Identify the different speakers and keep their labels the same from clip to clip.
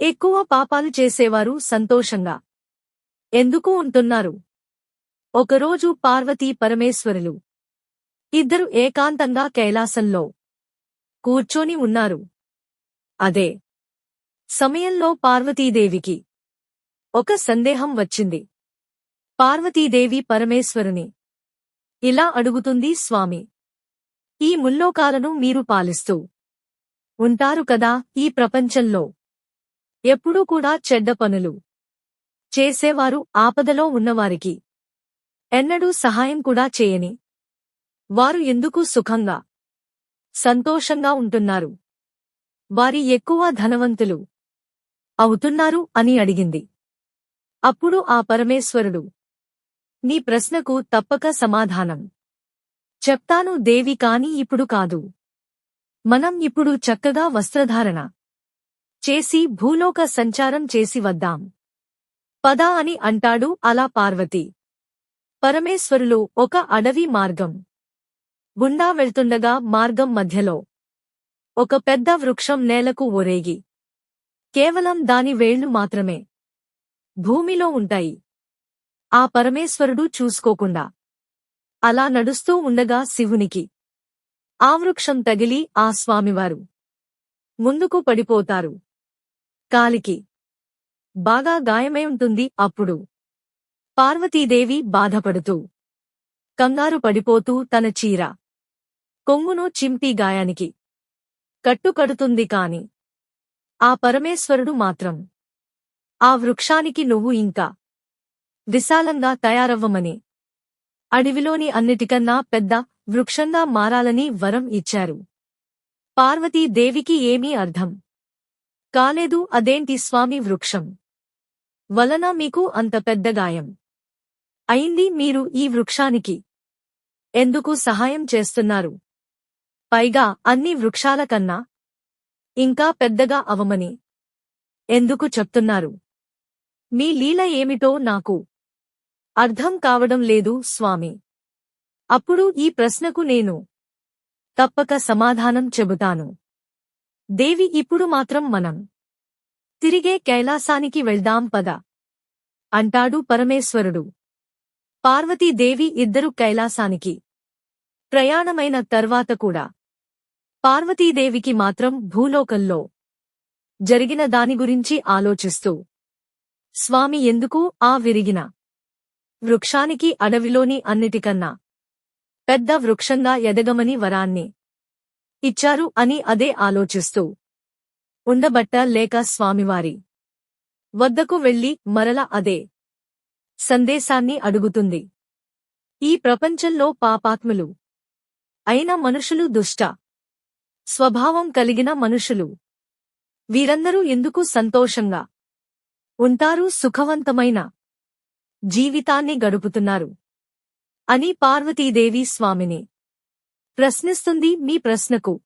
Speaker 1: ఎక్కువ పాపాలు చేసేవారు సంతోషంగా. ఎందుకు ఉంటున్నారు ఒకరోజు పార్వతీ పరమేశ్వరులు. ఇద్దరు ఏకాంతంగా కైలాసంలో కూర్చొని ఉన్నారు. అదే సమయంలో పార్వతీదేవికి ఒక సందేహం వచ్చింది. పార్వతీదేవి పరమేశ్వరుని ఇలా అడుగుతుంది స్వామి ఈ ముల్లోకాలను మీరు పాలిస్తూ ఉంటారు కదా ఈ ప్రపంచంలో. ఎప్పుడూ కూడా చెడ్డ పనులు చేసేవారు ఆపదలో ఉన్నవారికి. ఎన్నడూ సహాయం కూడా చేయని వారు ఎందుకు సుఖంగా సంతోషంగా ఉంటున్నారు? వారి ఎక్కువ ధనవంతులు అవుతున్నారు అని అడిగింది. అప్పుడు ఆ పరమేశ్వరుడు నీ ప్రశ్నకు తప్పక సమాధానం. చెప్తాను దేవి కాని ఇప్పుడు కాదు. మనం ఇప్పుడు చక్కగా వస్త్రధారణ చేసి భూలోక సంచారం చేసి వద్దాం. పద అని అంటాడు అలా పార్వతి. పరమేశ్వరులు ఒక అడవి మార్గం. గుండా వెళ్తుండగా మార్గం మధ్యలో. ఒక పెద్ద వృక్షం నేలకు ఒరేగి కేవలం దాని వేళ్ళు మాత్రమే. భూమిలో ఉంటాయి. ఆ పరమేశ్వరుడు చూసుకోకుండా. అలా నడుస్తూ ఉండగా శివునికి. ఆ వృక్షం తగిలి ఆ స్వామివారు. ముందుకు పడిపోతారు. కాలికి. బాగా గాయమై ఉంటుంది అప్పుడు. పార్వతీదేవి బాధపడుతూ. కంగారు పడిపోతూ తన చీర. కొంగును చింపి గాయానికి. కట్టుకడుతుంది కాని. ఆ పరమేశ్వరుడు మాత్రం. ఆ వృక్షానికి నువ్వు ఇంకా. విశాలంగా తయారవ్వమని. అడవిలోని అన్నిటికన్నా పెద్ద వృక్షంగా మారాలని వరం ఇచ్చారు. పార్వతీదేవికి ఏమీ అర్థం. కాలేదు అదేంటి స్వామి వృక్షం? వలన మీకు అంత పెద్ద గాయం. అయింది మీరు ఈ వృక్షానికి. ఎందుకు సహాయం చేస్తున్నారు? పైగా అన్ని వృక్షాల కన్నా ఇంకా పెద్దగా అవమని ఎందుకు చెప్తున్నారు? మీ లీల ఏమిటో నాకు అర్థం కావడం లేదు స్వామి. అప్పుడు ఈ ప్రశ్నకు నేను తప్పక సమాధానం చెబుతాను. దేవి ఇప్పుడు మాత్రం మనం తిరిగే కైలాసానికి వెళ్దాం పద. అంటాడు పరమేశ్వరుడు. పార్వతీదేవి ఇద్దరు కైలాసానికి. ప్రయాణమైన తర్వాత కూడా. పార్వతీదేవికి మాత్రం భూలోకంలో జరిగిన దాని గురించి ఆలోచిస్తూ. స్వామి ఎందుకు ఆ విరిగిన వృక్షానికి అడవిలోని అన్నిటికన్నా పెద్ద వృక్షంగా ఎదగమని వరాన్ని ఇచ్చారు అని అదే ఆలోచిస్తూ ఉండబట్ట లేక స్వామివారి వద్దకు వెళ్ళి మరల అదే సందేశాన్ని అడుగుతుంది. ఈ ప్రపంచంలో పాపాత్ములు అయిన మనుషులు దుష్ట స్వభావం కలిగిన మనుషులు. వీరందరూ ఎందుకు సంతోషంగా ఉంటారు సుఖవంతమైన జీవితాన్ని గడుపుతున్నారు అని పార్వతీదేవి స్వామిని ప్రశ్నిస్తుంది మీ ప్రశ్నకు.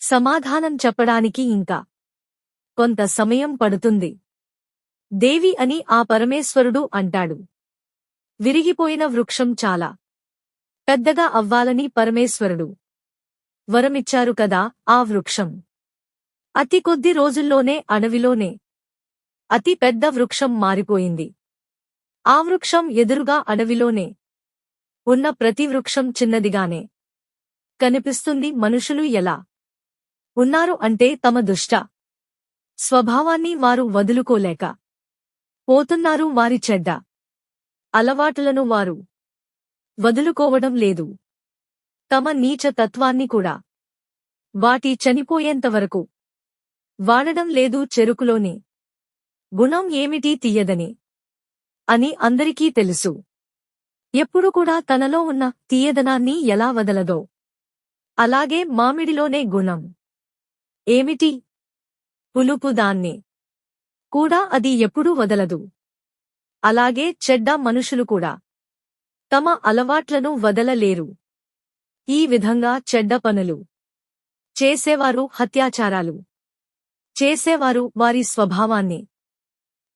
Speaker 1: సమాధానం చెప్పడానికి ఇంకా. కొంత సమయం పడుతుంది. దేవి అని ఆ పరమేశ్వరుడు అంటాడు. విరిగిపోయిన వృక్షం చాలా. పెద్దగా అవ్వాలని పరమేశ్వరుడు. వరమిచ్చారు కదా ఆ వృక్షం. అతి కొద్ది రోజుల్లోనే అడవిలోనే. అతి పెద్ద వృక్షం మారిపోయింది. ఆ వృక్షం ఎదురుగా అడవిలోనే. ఉన్న ప్రతి వృక్షం చిన్నదిగానే. కనిపిస్తుంది మనుషులు ఎలా ఉన్నారు అంటే తమ దుష్ట స్వభావాన్ని వారు వదులుకోలేక పోతున్నారు వారి చెడ్డ అలవాటులను వారు వదులుకోవడం లేదు. తమ నీచ తత్వాన్ని కూడా వాటి చనిపోయేంతవరకు వాడడం లేదు చెరుకులోనే. గుణం ఏమిటి తీయదని అని అందరికీ తెలుసు. ఎప్పుడు కూడా తనలో ఉన్న తీయదనాన్ని ఎలా వదలదో అలాగే మామిడిలోనే గుణం. ఏమిటి? పులుపు దాన్ని. కూడా అది ఎప్పుడూ వదలదు. అలాగే చెడ్డ మనుషులు కూడా. తమ అలవాట్లను వదలలేరు. ఈ విధంగా చెడ్డ పనులు. చేసేవారు హత్యాచారాలు. చేసేవారు వారి స్వభావాన్ని.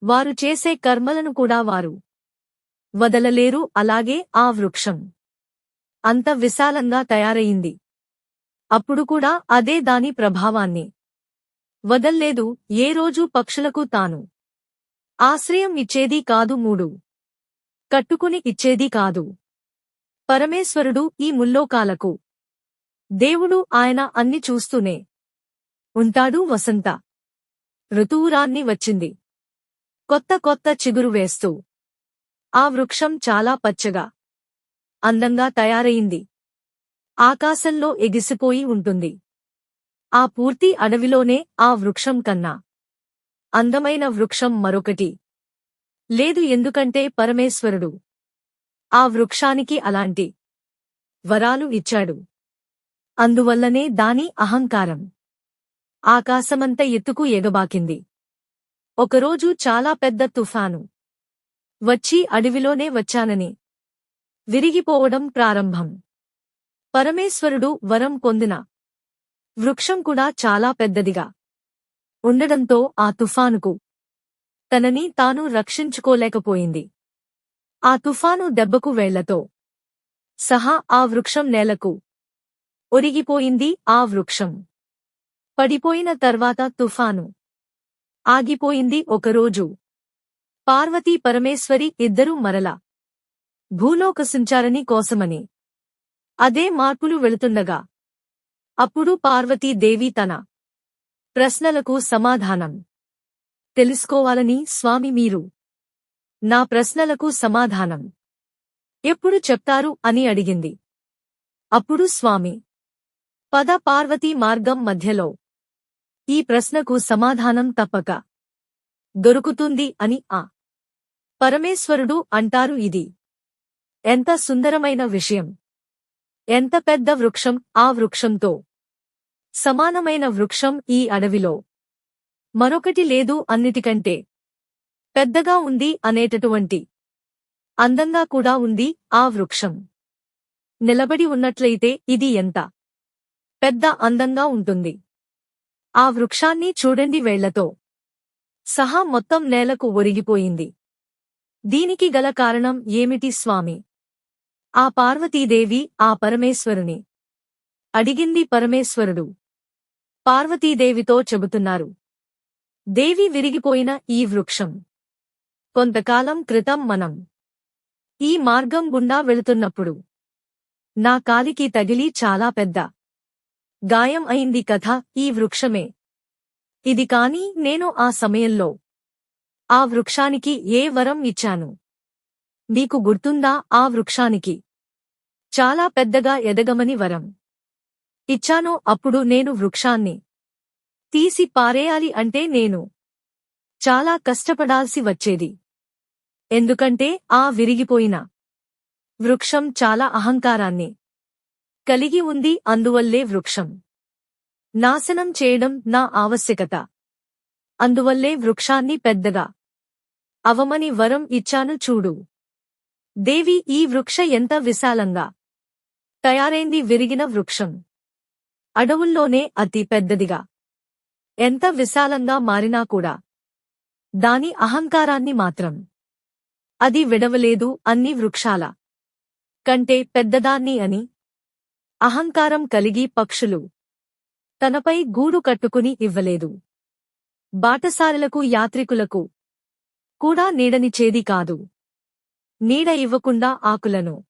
Speaker 1: వారు చేసే కర్మలను కూడా వారు. వదలలేరు అలాగే ఆ వృక్షం. అంత విశాలంగా తయారయింది అప్పుడు కూడా అదే దాని ప్రభావాన్ని. వదల్లేదు ఏ రోజు పక్షులకు తాను. ఆశ్రయం ఇచ్చేది కాదు మూడు. కట్టుకుని ఇచ్చేది కాదు. పరమేశ్వరుడు ఈ ముల్లోకాలకు. దేవుడు ఆయన అన్ని చూస్తూనే. ఉంటాడు వసంత. ఋతువురాన్ని వచ్చింది. కొత్త కొత్త చిగురు వేస్తూ. ఆ వృక్షం చాలా పచ్చగా. అందంగా తయారయింది ఆకాశంలో ఎగిసిపోయి ఉంటుంది. ఆ పూర్తి అడవిలోనే ఆ వృక్షం కన్నా అందమైన వృక్షం మరొకటి. లేదు ఎందుకంటే పరమేశ్వరుడు ఆ వృక్షానికి అలాంటి వరాలు ఇచ్చాడు. అందువల్లనే దాని అహంకారం ఆకాశమంత ఎత్తుకు ఎగబాకింది. ఒకరోజు చాలా పెద్ద తుఫాను వచ్చి అడవిలోనే వచ్చానని విరిగిపోవడం ప్రారంభం. పరమేశ్వరుడు వరం పొందిన వృక్షం కూడా చాలా పెద్దదిగా ఉండడంతో ఆ తుఫానుకు తనని తాను రక్షించుకోలేకపోయింది. ఆ తుఫాను దెబ్బకు వేళ్ళతో సహా ఆ వృక్షం నేలకు ఒరిగిపోయింది. ఆ వృక్షం పడిపోయిన తర్వాత తుఫాను ఆగిపోయింది. ఒకరోజు పార్వతీ పరమేశ్వరి ఇద్దరూ మరల భూలోక సంచారని కోసమని అదే మార్పులు వెళుతుండగా. అప్పుడు పార్వతీదేవి తన ప్రశ్నలకు సమాధానం. తెలుసుకోవాలని స్వామి మీరు. నా ప్రశ్నలకు సమాధానం. ఎప్పుడు చెప్తారు అని అడిగింది. అప్పుడు స్వామి. పద పార్వతీ మార్గం మధ్యలో. ఈ ప్రశ్నకు సమాధానం తప్పక. దొరుకుతుంది అని ఆ. పరమేశ్వరుడు అంటారు ఇది. ఎంత సుందరమైన విషయం. ఎంత పెద్ద వృక్షం ఆ వృక్షంతో? సమానమైన వృక్షం ఈ అడవిలో. మరొకటి లేదు అన్నిటికంటే. పెద్దగా ఉంది అనేటటువంటి. అందంగా కూడా ఉంది ఆ వృక్షం. నిలబడి ఉన్నట్లయితే ఇది ఎంత? పెద్ద అందంగా ఉంటుంది. ఆ వృక్షాన్ని చూడండి వేళ్ళతో. సహా మొత్తం నేలకు ఒరిగిపోయింది. దీనికి గల కారణం ఏమిటి స్వామి? ఆ పార్వతీదేవి ఆ పరమేశ్వరుని అడిగింది పరమేశ్వరుడు. పార్వతీదేవితో చెబుతున్నారు. దేవి విరిగిపోయిన ఈ వృక్షం. కొంతకాలం క్రితం మనం ఈ మార్గం గుండా వెళుతున్నప్పుడు నా కాలికి తగిలి చాలా పెద్ద గాయం అయింది కథ ఈ వృక్షమే. ఇది కాని నేను ఆ సమయంలో ఆ వృక్షానికి ఏ వరం ఇచ్చాను? మీకు గుర్తుందా ఆ వృక్షానికి? చాలా పెద్దగా ఎదగమని వరం. ఇచ్చానో అప్పుడు నేను వృక్షాన్ని తీసి పారేయాలి అంటే నేను చాలా కష్టపడాల్సి వచ్చేది. ఎందుకంటే ఆ విరిగిపోయిన వృక్షం చాలా అహంకారాన్ని కలిగి ఉంది అందువల్లే వృక్షం నాశనం చేయడం నా ఆవశ్యకత. అందువల్లే వృక్షాన్ని పెద్దగా అవమని వరం ఇచ్చాను చూడు. దేవి ఈ వృక్ష ఎంత విశాలంగా తయారైంది విరిగిన వృక్షం. అడవుల్లోనే అతి పెద్దదిగా. ఎంత విశాలంగా మారినా కూడా. దాని అహంకారాన్ని మాత్రం అది విడవలేదు అన్ని వృక్షాల కంటే పెద్దదాన్ని అని. అహంకారం కలిగి పక్షులు తనపై గూడు కట్టుకుని ఇవ్వలేదు. బాటసారులకు యాత్రికులకు కూడా నీడనిచేది కాదు. నీడ ఇవ్వకుండా ఆకులను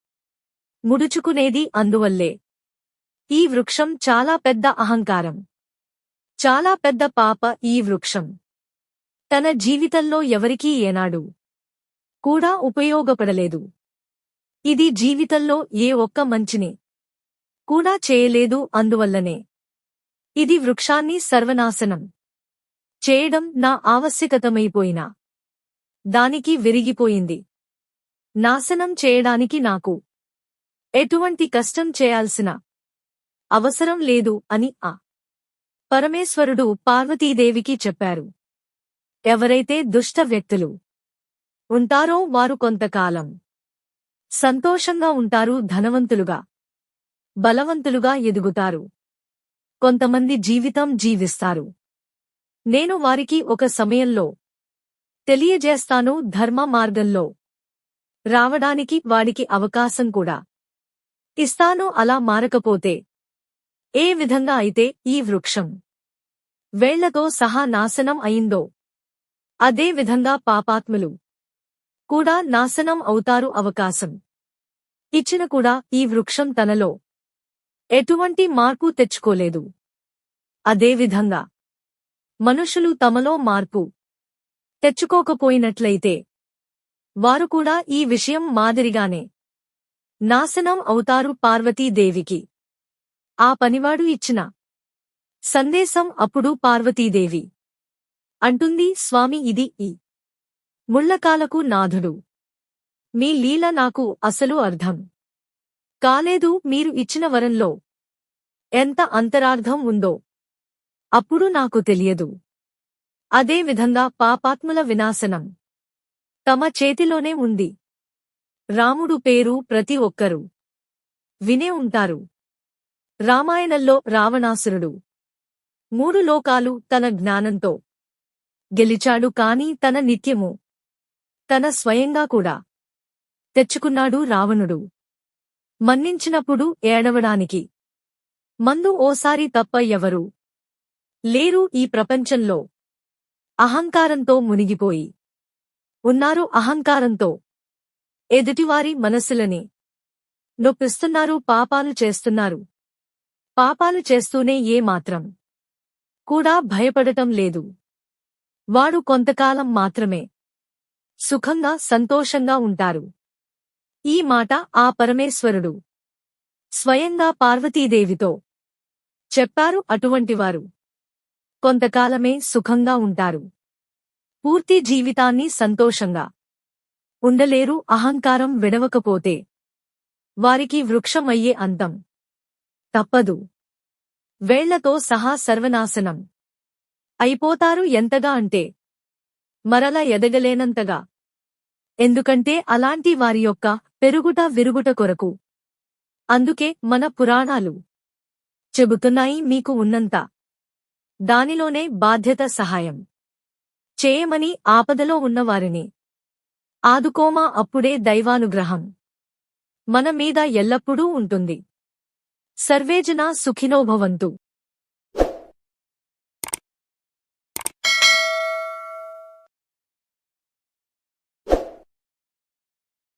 Speaker 1: ముడుచుకునేది అందువల్లే. ఈ వృక్షం చాలా పెద్ద అహంకారం. చాలా పెద్ద పాప ఈ వృక్షం. తన జీవితంలో ఎవరికీ ఏనాడు కూడా ఉపయోగపడలేదు. ఇది జీవితంలో ఏ ఒక్క మంచిని కూడా చేయలేదు అందువల్లనే. ఇది వృక్షాన్ని సర్వనాశనం చేయడం నా ఆవశ్యకతమైపోయినా. దానికి విరిగిపోయింది. నాశనం చేయడానికి నాకు ఎటువంటి కష్టం చేయాల్సిన అవసరం లేదు అని ఆ పరమేశ్వరుడు పార్వతీదేవికి చెప్పారు. ఎవరైతే దుష్ట వ్యక్తులు ఉంటారో వారు కొంతకాలం సంతోషంగా ఉంటారు ధనవంతులుగా బలవంతులుగా ఎదుగుతారు. కొంతమంది జీవితం జీవిస్తారు. నేను వారికి ఒక సమయంలో తెలియజేస్తాను ధర్మ మార్గంలో రావడానికి వాడికి అవకాశం కూడా. ఇస్తాను అలా మారకపోతే ఏ విధంగా అయితే ఈ వృక్షం వేళ్ళతో సహా నాశనం అయిందో అదే విధంగా పాపాత్ములు కూడా నాశనం అవుతారు అవకాశం. ఇచ్చిన కూడా ఈ వృక్షం తనలో ఎటువంటి మార్పు తెచ్చుకోలేదు. అదేవిధంగా మనుషులు తమలో మార్పు తెచ్చుకోకపోయినట్లయితే వారు కూడా ఈ విషయం మాదిరిగానే. నాశనం అవుతారు పార్వతీదేవికి ఆ పనివాడు ఇచ్చిన సందేశం అప్పుడు పార్వతీదేవి అంటుంది స్వామి ఇది ఈ ముళ్ళకాలకు నాథుడు. మీ లీల నాకు అసలు అర్థం కాలేదు. మీరు ఇచ్చిన వరంలో ఎంత అంతరార్థం ఉందో అప్పుడు నాకు తెలియదు. అదే విధంగా పాపాత్ముల వినాశనం తమ చేతిలోనే ఉంది. రాముడు పేరు ప్రతి ఒక్కరూ. వినే ఉంటారు. రామాయణంలో రావణాసురుడు. మూడు లోకాలు తన జ్ఞానంతో. గెలిచాడు కాని తన నిత్యము. తన స్వయంగా కూడా. తెచ్చుకున్నాడు రావణుడు. మన్నించినప్పుడు ఏడవడానికి. మందు ఓసారి తప్ప ఎవరు? లేరు ఈ ప్రపంచంలో. అహంకారంతో మునిగిపోయి. ఉన్నారు అహంకారంతో. ఎదుటివారి మనస్సులని నొప్పిస్తున్నారు పాపాలు చేస్తున్నారు. పాపాలు చేస్తూనే ఏమాత్రం కూడా భయపడటం లేదు. వాడు కొంతకాలం మాత్రమే సుఖంగా సంతోషంగా ఉంటారు. ఈ మాట ఆ పరమేశ్వరుడు స్వయంగా పార్వతీదేవితో చెప్పారు అటువంటివారు. కొంతకాలమే సుఖంగా ఉంటారు. పూర్తి జీవితాన్ని సంతోషంగా ఉండలేరు అహంకారం విడవకపోతే వారికి వృక్షమయ్యే అంతం తప్పదు. వేళ్ళతో సహా సర్వనాశనం అయిపోతారు ఎంతగా అంటే మరల ఎదగలేనంతగా. ఎందుకంటే అలాంటి వారి యొక్క పెరుగుట విరుగుట కొరకు అందుకే మన పురాణాలు చెబుతున్నాయి మీకు ఉన్నంత దానిలోనే బాధ్యత సహాయం. చేయమని ఆపదలో ఉన్నవారిని. ఆదుకోమా అప్పుడే దైవానుగ్రహం. మన మీద ఎల్లప్పుడూ ఉంటుంది. సర్వేజన సుఖినోభవంతు